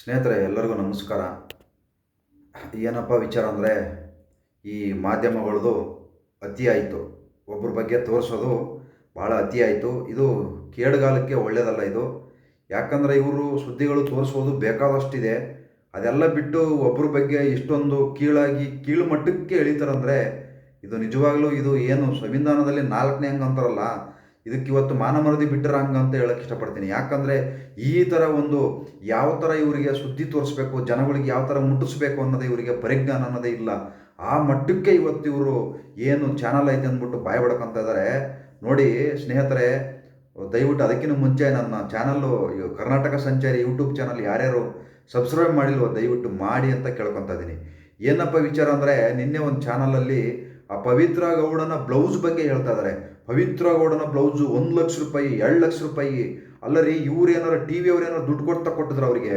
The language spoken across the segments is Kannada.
ಸ್ನೇಹಿತರೆ, ಎಲ್ಲರಿಗೂ ನಮಸ್ಕಾರ. ಏನಪ್ಪ ವಿಚಾರ ಅಂದರೆ, ಈ ಮಾಧ್ಯಮಗಳದು ಅತಿ ಆಯಿತು. ಒಬ್ಬರ ಬಗ್ಗೆ ತೋರಿಸೋದು ಭಾಳ ಅತಿ ಆಯಿತು. ಇದು ಕೇಡುಗಾಲಕ್ಕೆ ಒಳ್ಳೆಯದಲ್ಲ ಇದು. ಯಾಕಂದರೆ ಇವರು ಸುದ್ದಿಗಳು ತೋರಿಸೋದು ಬೇಕಾದಷ್ಟಿದೆ. ಅದೆಲ್ಲ ಬಿಟ್ಟು ಒಬ್ಬರ ಬಗ್ಗೆ ಇಷ್ಟೊಂದು ಕೀಳಾಗಿ, ಕೀಳು ಮಟ್ಟಕ್ಕೆ ಇಳಿತಾರಂದರೆ ಇದು ನಿಜವಾಗ್ಲೂ ಇದು ಏನು ಸಂವಿಧಾನದಲ್ಲಿ ನಾಲ್ಕನೇ ಅಂಗ ಅಂತಾರಲ್ಲ ಇದಕ್ಕೆ ಇವತ್ತು ಮಾನಮರದಿ ಮರದಿ ಹಂಗ ಅಂತ ಹೇಳಕ್ಕೆ ಇಷ್ಟಪಡ್ತೀನಿ. ಯಾಕಂದರೆ ಈ ಥರ ಒಂದು ಯಾವ ಥರ ಇವರಿಗೆ ಸುದ್ದಿ ತೋರಿಸ್ಬೇಕು, ಜನಗಳಿಗೆ ಯಾವ ಥರ ಮುಟ್ಟಿಸ್ಬೇಕು ಅನ್ನೋದೇ ಇವರಿಗೆ ಪರಿಜ್ಞಾನ ಅನ್ನೋದೇ ಇಲ್ಲ. ಆ ಮಟ್ಟಕ್ಕೆ ಇವತ್ತು ಇವರು ಏನು ಚಾನಲ್ ಐತೆ ಅಂದ್ಬಿಟ್ಟು ಬಡ್ಕೊಂತ ಇದ್ದಾರೆ ನೋಡಿ ಸ್ನೇಹಿತರೆ, ದಯವಿಟ್ಟು ಅದಕ್ಕಿಂತ ಮುಂಚೆ ನನ್ನ channel Karnataka Sanchari YouTube channel ಯಾರ್ಯಾರು ಸಬ್ಸ್ಕ್ರೈಬ್ ಮಾಡಿಲ್ವೋ ದಯವಿಟ್ಟು ಮಾಡಿ ಅಂತ ಕೇಳ್ಕೊತ ಇದ್ದೀನಿ ಏನಪ್ಪ ವಿಚಾರ ಅಂದರೆ ನಿನ್ನೆ ಒಂದು ಚಾನಲಲ್ಲಿ ಆ ಪವಿತ್ರ ಗೌಡನ ಬ್ಲೌಸ್ ಬಗ್ಗೆ ಹೇಳ್ತಾ ಇದ್ದಾರೆ ಪವಿತ್ರ ಗೌಡನ ಬ್ಲೌಸು ಒಂದು ಲಕ್ಷ ರೂಪಾಯಿ, ಎರಡು ಲಕ್ಷ ರೂಪಾಯಿ. ಅಲ್ಲ ರೀ ಇವ್ರು ಏನಾರು ಟಿ ವಿ ಅವ್ರು ಏನಾರು ದುಡ್ಡು ಕೊಡ್ತಾ ಕೊಟ್ಟಿದ್ರು ಅವರಿಗೆ?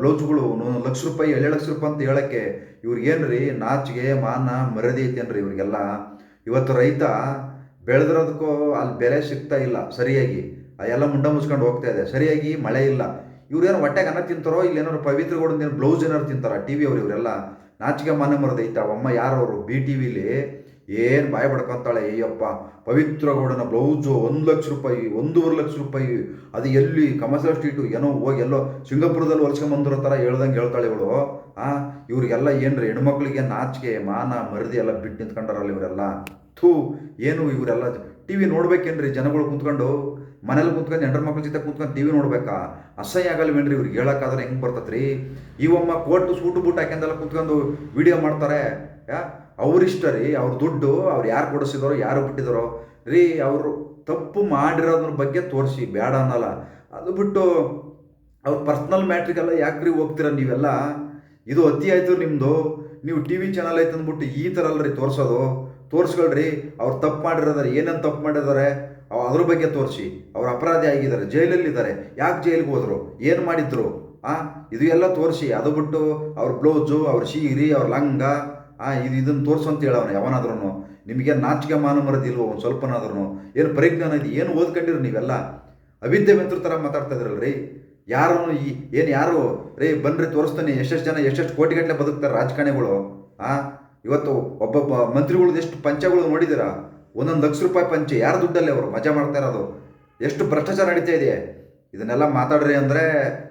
ಬ್ಲೌಸ್ಗಳು ಲಕ್ಷ ರೂಪಾಯಿ, ಎರಡು ಲಕ್ಷ ರೂಪಾಯಿ ಅಂತ ಹೇಳಕ್ಕೆ ಇವ್ರಿಗೇನು ರೀ ನಾಚಿಗೆ ಮಾನ ಮರ್ಯಾದೆ ರೀ ಇವ್ರಿಗೆಲ್ಲ? ಇವತ್ತು ರೈತ ಬೆಳೆದಿರೋದಕ್ಕೂ ಅಲ್ಲಿ ಬೆಲೆ ಸಿಗ್ತಾ ಇಲ್ಲ ಸರಿಯಾಗಿ. ಎಲ್ಲ ಮುಂಡ ಮುಚ್ಕೊಂಡು ಹೋಗ್ತಾ ಇದೆ. ಸರಿಯಾಗಿ ಮಳೆ ಇಲ್ಲ. ಇವ್ರೇನು ಹೊಟ್ಟೆಗೆ ಅನ್ನ ತಿಂತಾರೋ, ಇಲ್ಲಿ ಏನಾರು ಪವಿತ್ರ ಗೌಡನ ಬ್ಲೌಸ್ ಏನಾರು ತಿಂತಾರ ಟಿ ವಿ ಅವ್ರು ಇವರೆಲ್ಲ? ನಾಚಿಗೆ ಮಾನ ಮರದೈತ ಅವಮ್ಮ ಯಾರವರು? ಬಿ ಟಿ ವಿಲಿ ಏನು ಭಯ ಪಡ್ಕೊತಾಳೆ ಅಯ್ಯಪ್ಪ ಪವಿತ್ರ ಗೌಡನ ಬ್ಲೌಸು ಒಂದು ಲಕ್ಷ ರೂಪಾಯಿ, ಒಂದೂವರೆ ಲಕ್ಷ ರೂಪಾಯಿ. ಅದು ಎಲ್ಲಿ? ಕಮರ್ಷಿಯಲ್ ಸ್ಟ್ರೀಟು, ಏನೋ ಹೋಗಿ ಎಲ್ಲೋ ಸಿಂಗಾಪುರದಲ್ಲಿ ಹೊಲ್ಸ್ಕೊಂಬಂದಿರೋ ಥರ ಹೇಳ್ದಂಗೆ ಹೇಳ್ತಾಳೆ ಇವಳು. ಆ, ಇವ್ರಿಗೆಲ್ಲ ಏನ್ರಿ? ಹೆಣ್ಮಕ್ಳಿಗೆ ನಾಚಿಕೆ, ಮಾನ, ಮರದಿ ಎಲ್ಲ ಬಿಟ್ಟು ನಿಂತ್ಕೊಂಡಾರಲ್ಲ ಇವರೆಲ್ಲ. ಥೂ, ಏನು ಇವರೆಲ್ಲ ಟಿ ವಿ ನೋಡ್ಬೇಕೇನ್ರಿ ಜನಗಳು ಕುಂತ್ಕೊಂಡು? ಮನೇಲಿ ಕುಂತ್ಕೊಂಡು, ಹೆಂಡ್ರ ಮಕ್ಳ ಜೊತೆ ಕುಂತ್ಕೊಂಡು ಟಿ ವಿ ನೋಡ್ಬೇಕಾ? ಅಸಹ್ಯ ಆಗಲ್ವೇನ್ರಿ ಇವ್ರಿಗೆ? ಹೇಳಕ್ಕಾದ್ರೆ ಹೆಂಗೆ ಬರ್ತತ್ರಿ? ಇವಮ್ಮ ಕೋಟ್, ಸೂಟು, ಬೂಟ್ ಹಾಕ್ಯಂದೆಲ್ಲ ಕುಂತ್ಕೊಂಡು ವಿಡಿಯೋ ಮಾಡ್ತಾರೆ. ಯಾ ಅವ್ರಿಷ್ಟ ರೀ ಅವ್ರ ದುಡ್ಡು ಅವ್ರು ಯಾರು ಕೊಡಿಸಿದಾರೋ, ಯಾರು ಬಿಟ್ಟಿದಾರೋ, ರೀ ಅವರು ತಪ್ಪು ಮಾಡಿರೋದ್ರ ಬಗ್ಗೆ ತೋರಿಸಿ ಬೇಡ ಅನ್ನಲ್ಲ. ಅದು ಬಿಟ್ಟು ಅವ್ರ ಪರ್ಸ್ನಲ್ ಮ್ಯಾಟ್ರಿಗೆಲ್ಲ ಯಾಕ್ರಿ ಹೋಗ್ತೀರ ನೀವೆಲ್ಲ? ಇದು ಅತಿ ಆಯಿತು ನಿಮ್ಮದು ನೀವು ಟಿ ವಿ ಚಾನಲ್ ಐತೆ ಅಂದ್ಬಿಟ್ಟು ಈ ಥರ ಅಲ್ರಿ ತೋರಿಸೋದು. ತೋರಿಸ್ಕೊಳ್ರಿ, ಅವ್ರು ತಪ್ಪು ಮಾಡಿರೋದಾರೆ, ಏನೇನು ತಪ್ಪು ಮಾಡಿದ್ದಾರೆ ಅದ್ರ ಬಗ್ಗೆ ತೋರಿಸಿ. ಅವ್ರು ಅಪರಾಧಿ ಆಗಿದ್ದಾರೆ ಜೈಲಲ್ಲಿದ್ದಾರೆ ಯಾಕೆ ಜೈಲಿಗೆ ಹೋದರು? ಏನು ಮಾಡಿದ್ರು? ಆ, ಇದು ಎಲ್ಲ ತೋರಿಸಿ. ಅದು ಬಿಟ್ಟು ಅವ್ರ ಬ್ಲೌಸು, ಅವ್ರ ಸೀರಿ, ಅವ್ರ ಲಂಗ ಆ, ಇದು ಇದನ್ನು ತೋರಿಸು ಅಂತ ಹೇಳವನು ಯಾವನಾದ್ರೂ ನಿಮಗೆ ನಾಚಿಕೆ ಮಾನ ಮರದಿಲ್ವೋ ಒಂದು ಸ್ವಲ್ಪನಾದ್ರೂ ಏನು ಪರಿಜ್ಞಾನ ಇದೆ, ಏನು ಓದ್ಕೊಂಡಿರಿ ನೀವೆಲ್ಲ? ಅವಿದ್ಯೆ ಮಿತ್ರ ಥರ ಮಾತಾಡ್ತಾ ರೀ. ಯಾರು ಈ, ಏನು ಯಾರು? ರೇ ಬನ್ರಿ ತೋರಿಸ್ತಾನೆ, ಎಷ್ಟೆಷ್ಟು ಜನ, ಎಷ್ಟೆಷ್ಟು ಕೋಟಿಗಟ್ಟಲೆ ಬದುಕ್ತಾರೆ ರಾಜಕಾರಣಿಗಳು. ಆ, ಇವತ್ತು ಒಬ್ಬೊಬ್ಬ ಮಂತ್ರಿಗಳದ್ದು ಎಷ್ಟು ಪಂಚಗಳು ನೋಡಿದ್ದೀರಾ? ಒಂದೊಂದು ಲಕ್ಷ ರೂಪಾಯಿ ಪಂಚೆ. ಯಾರು ದುಡ್ಡಲ್ಲಿ ಅವರು ಮಜಾ ಮಾಡ್ತಾ ಇರೋದು? ಎಷ್ಟು ಭ್ರಷ್ಟಾಚಾರ ನಡೀತಾ ಇದೆ? ಇದನ್ನೆಲ್ಲ ಮಾತಾಡ್ರಿ ಅಂದರೆ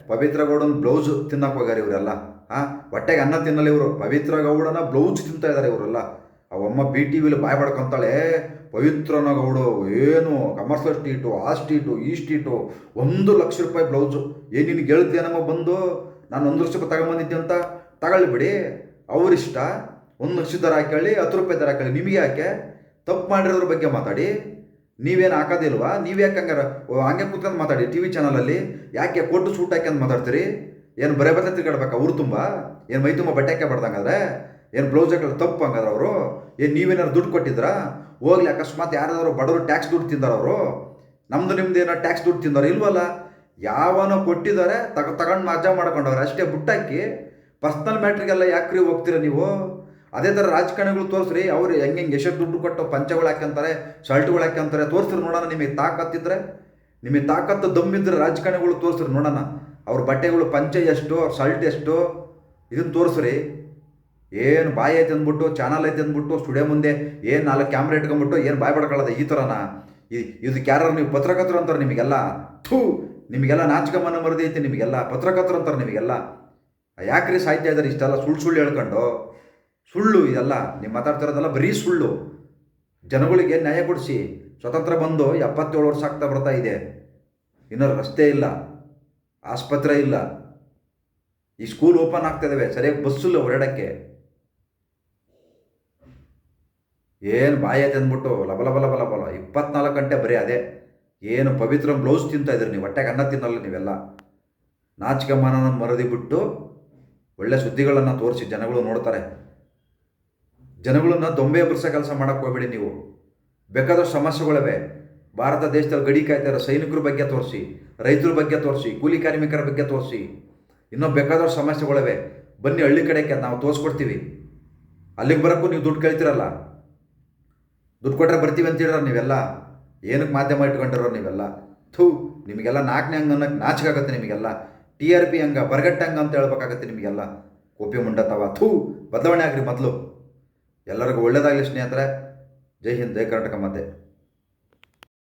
ಪವಿತ್ರ ಗೌಡನ ಬ್ಲೌಸ್ ತಿನ್ನಕ್ಕೆ ಹೋಗ್ಯಾರ ಇವರೆಲ್ಲ. ಹಾಂ, ಹೊಟ್ಟೆಗೆ ಅನ್ನ ತಿನ್ನಲ್ಲ ಇವರು. ಪವಿತ್ರ ಗೌಡನ ಬ್ಲೌಸ್ ತಿಂತಾ ಇದ್ದಾರೆ ಇವರೆಲ್ಲ. ಅವಮ್ಮ ಬಿ ಟಿ ವಿಲಿ ಬಾಯ್ ಪಡ್ಕೊಂತಾಳೆ ಪವಿತ್ರನ ಗೌಡು, ಏನು ಕಮರ್ಷಿಯಲ್ ಸ್ಟ್ರೀಟು ಆ ಸ್ಟ್ರೀಟು ಈ ಸ್ಟ್ರೀಟು ಒಂದು ಲಕ್ಷ ರೂಪಾಯಿ ಬ್ಲೌಸು. ಏನು ನಿನಗೆ ಹೇಳ್ತೇನಮ್ಮ ಬಂದು, ನಾನು ಒಂದು ಲಕ್ಷ ರೂಪಾಯಿ ತಗೊಂಬಂದಿದ್ದೆ ಅಂತ? ತಗೊಳ್ಳಿ ಬಿಡಿ. ಅವರಿಷ್ಟ. ಒಂದು ಲಕ್ಷ ದರ ಹಾಕೊಳ್ಳಿ ಹತ್ತು ರೂಪಾಯಿ ದರ ಹಾಕೊಳ್ಳಿ ನಿಮಗೆ ಯಾಕೆ? ತಪ್ಪು ಮಾಡಿರೋದ್ರ ಬಗ್ಗೆ ಮಾತಾಡಿ. ನೀವೇನು ಹಾಕೋದಿಲ್ವಾ? ನೀವು ಯಾಕೆ ಹಂಗಾರ ಹಂಗೆ ಕೂತ್ಕೊಂಡು ಮಾತಾಡಿ ಟಿ ವಿ ಚಾನಲಲ್ಲಿ ಯಾಕೆ? ಕೊಟ್ಟು ಸೂಟ್ ಹಾಕ್ಯಂದು ಮಾತಾಡ್ತೀರಿ? ಏನು ಬರೇ ಬತ್ತೆ ತಿರ್ಗಾಡ್ಬೇಕಾ? ಊರು ತುಂಬ? ಏನು ಮೈ ತುಂಬ ಬಟ್ಟೆ ಹಾಕಿ ಬಡ್ದಂಗಾದ್ರೆ ಏನು ಬ್ಲೌಸ್ ತಪ್ಪು ಹಂಗಾದ್ರೆ ಅವರು? ಏನು ನೀವೇನಾದ್ರು ದುಡ್ಡು ಕೊಟ್ಟಿದ್ರಾ ಹೋಗ್ಲಿ, ಅಕಸ್ಮಾತ್ ಯಾರಾದ್ರು ಬಡವರು ಟ್ಯಾಕ್ಸ್ ದುಡ್ಡು ತಿಂದಾರ ಅವರು? ನಮ್ದು ನಿಮ್ದು ಏನೋ ಟ್ಯಾಕ್ಸ್ ದುಡ್ಡು ತಿಂದಾರ ಇಲ್ವಲ್ಲ? ಯಾವನೋ ಕೊಟ್ಟಿದ್ದಾರೆ, ತಗ ತಗೊಂಡು ಮಜಾ ಮಾಡ್ಕೊಂಡವ್ರೆ. ಅಷ್ಟೇ ಬುಟ್ಟಾಕಿ ಪರ್ಸ್ನಲ್ ಮ್ಯಾಟ್ರಿಗೆಲ್ಲ ಯಾಕ್ರಿ ಹೋಗ್ತೀರ ನೀವು? ಅದೇ ಥರ ರಾಜಕಾರಣಿಗಳು ತೋರಿಸ್ರಿ. ಅವ್ರು ಹೆಂಗೆ ಹೆಂಗೆ ಎಷ್ಟು ದುಡ್ಡು ಕೊಟ್ಟು ಪಂಚಗಳು ಹಾಕ್ಯಂತಾರೆ, ಶರ್ಟ್ಗಳು ಹಾಕ್ಯಂತಾರೆ, ತೋರಿಸ್ರಿ ನೋಡೋಣ. ನಿಮಗೆ ತಾಕತ್ತಿದ್ರೆ, ನಿಮಗೆ ತಾಕತ್ತು ದಮ್ಮಿದ್ರೆ ರಾಜಕಾರಣಿಗಳು ತೋರಿಸ್ರಿ ನೋಡೋಣ. ಅವ್ರ ಬಟ್ಟೆಗಳು ಪಂಚೆ ಎಷ್ಟು ಅವ್ರ ಸಲ್ಟ್ ಎಷ್ಟು ಇದನ್ನು ತೋರಿಸ್ರಿ. ಏನು ಬಾಯಿ ಐತೆ ಅಂದ್ಬಿಟ್ಟು ಚಾನಲ್ ಐತೆ ಅಂದ್ಬಿಟ್ಟು ಸ್ಟುಡಿಯೋ ಮುಂದೆ ಏನು ನಾಲ್ಕು ಕ್ಯಾಮ್ರಾ ಇಟ್ಕೊಂಡ್ಬಿಟ್ಟು, ಏನು ಬಾಯ್ ಪಡ್ಕೊಳ್ಳೋದು ಈ ಥರನ ಇದು ಯಾರು ನೀವು ಪತ್ರಕರ್ತರು ಅಂತಾರೆ ನಿಮಗೆಲ್ಲ. ಥೂ, ನಿಮಗೆಲ್ಲ ನಾಚಿಕಮನ ಮರದಿ ಐತೆ ನಿಮಗೆಲ್ಲ. ಪತ್ರಕರ್ತರು ಅಂತಾರೆ ನಿಮಗೆಲ್ಲ. ಯಾಕ್ರಿ ಸಾಹಿತ್ಯ ಇದ್ದಾರೆ ಇಷ್ಟೆಲ್ಲ ಸುಳ್ಳು ಸುಳ್ಳು ಹೇಳ್ಕೊಂಡು? ಸುಳ್ಳು ಇದೆಲ್ಲ. ನೀವು ಮಾತಾಡ್ತಿರೋದೆಲ್ಲ ಬರೀ ಸುಳ್ಳು. ಜನಗಳಿಗೆ ನ್ಯಾಯ ಕೊಡಿಸಿ? ಸ್ವತಂತ್ರ ಬಂದು ಎಪ್ಪತ್ತೇಳು ವರ್ಷ ಆಗ್ತಾ ಬರ್ತಾ ಇದೆ. ಇನ್ನೂ ರಸ್ತೆ ಇಲ್ಲ. ಆಸ್ಪತ್ರೆ ಇಲ್ಲ. ಈ ಸ್ಕೂಲ್ ಓಪನ್ ಆಗ್ತಾ ಇದಾವೆ ಸರಿಯಾಗಿ ಬಸ್ಸಿಲ್ಲ ಹೊರಡಕ್ಕೆ. ಏನು ಬಾಯಿ ಅಂದ್ಬಿಟ್ಟು ಲಬ ಲಬ ಲಬ ಲಬ ಲಬ ಇಪ್ಪತ್ನಾಲ್ಕು ಗಂಟೆ ಬರೀ ಅದೇ. ಏನು ಪವಿತ್ರ ಬ್ಲೌಸ್ ತಿಂತಾ ಇದ್ರಿ ನೀವು. ಹೊಟ್ಟೆಗೆ ಅನ್ನ ತಿನ್ನಲ್ಲ ನೀವೆಲ್ಲ. ನಾಚಿಕಮ್ಮನ ಮರದಿ ಬಿಟ್ಟು ಒಳ್ಳೆ ಸುದ್ದಿಗಳನ್ನು ತೋರಿಸಿ ಜನಗಳು ನೋಡ್ತಾರೆ. ಜನಗಳನ್ನ ದೊಂಬೆ ಬರ್ಸೋ ಕೆಲಸ ಮಾಡೋಕ್ಕೆ ಹೋಗ್ಬೇಡಿ ನೀವು. ಬೇಕಾದಷ್ಟು ಸಮಸ್ಯೆಗಳಿವೆ. ಭಾರತ ದೇಶದಲ್ಲಿ ಗಡಿ ಕಾಯ್ತಾ ಇರೋ ಸೈನಿಕರ ಬಗ್ಗೆ ತೋರಿಸಿ, ರೈತರ ಬಗ್ಗೆ ತೋರಿಸಿ, ಕೂಲಿ ಕಾರ್ಮಿಕರ ಬಗ್ಗೆ ತೋರಿಸಿ. ಇನ್ನೂ ಬೇಕಾದಷ್ಟು ಸಮಸ್ಯೆಗಳಿವೆ. ಬನ್ನಿ ಹಳ್ಳಿ ಕಡೆಗೆ ನಾವು ತೋರಿಸ್ಕೊಡ್ತೀವಿ. ಅಲ್ಲಿಗೆ ಬರೋಕ್ಕೂ ನೀವು ದುಡ್ಡು ಕೇಳ್ತೀರಲ್ಲ. ದುಡ್ಡು ಕೊಟ್ಟರೆ ಬರ್ತೀವಿ ಅಂತೀರ ನೀವೆಲ್ಲ, ಏನಕ್ಕೆ ಮಾಧ್ಯಮ ಇಟ್ಕೊಂಡಿರೋ ನೀವೆಲ್ಲ? ಥೂ, ನಿಮಗೆಲ್ಲ ನಾಲ್ಕನೇ ಹಂಗೆ ಅನ್ನೋಕ್ಕೆ ನಾಚಿಕಾಗತ್ತೆ ನಿಮಗೆಲ್ಲ. ಟಿ ಆರ್ ಪಿ ಹಂಗ ಬರ್ಗಟ್ಟಂಗ ಅಂತ ಹೇಳ್ಬೇಕಾಗತ್ತೆ ನಿಮಗೆಲ್ಲ. ಕೋಪಿ ಮುಂಡತ್ತವ ಥೂ, ಬದಲಾವಣೆ ಆಗ್ರಿ ಮೊದಲು. ಎಲ್ಲರಿಗೂ ಒಳ್ಳೇದಾಗಲಿ ಸ್ನೇಹಿತರೆ. ಜೈ ಹಿಂದ್, ಜೈ ಕರ್ನಾಟಕ ಮತ್ತೆ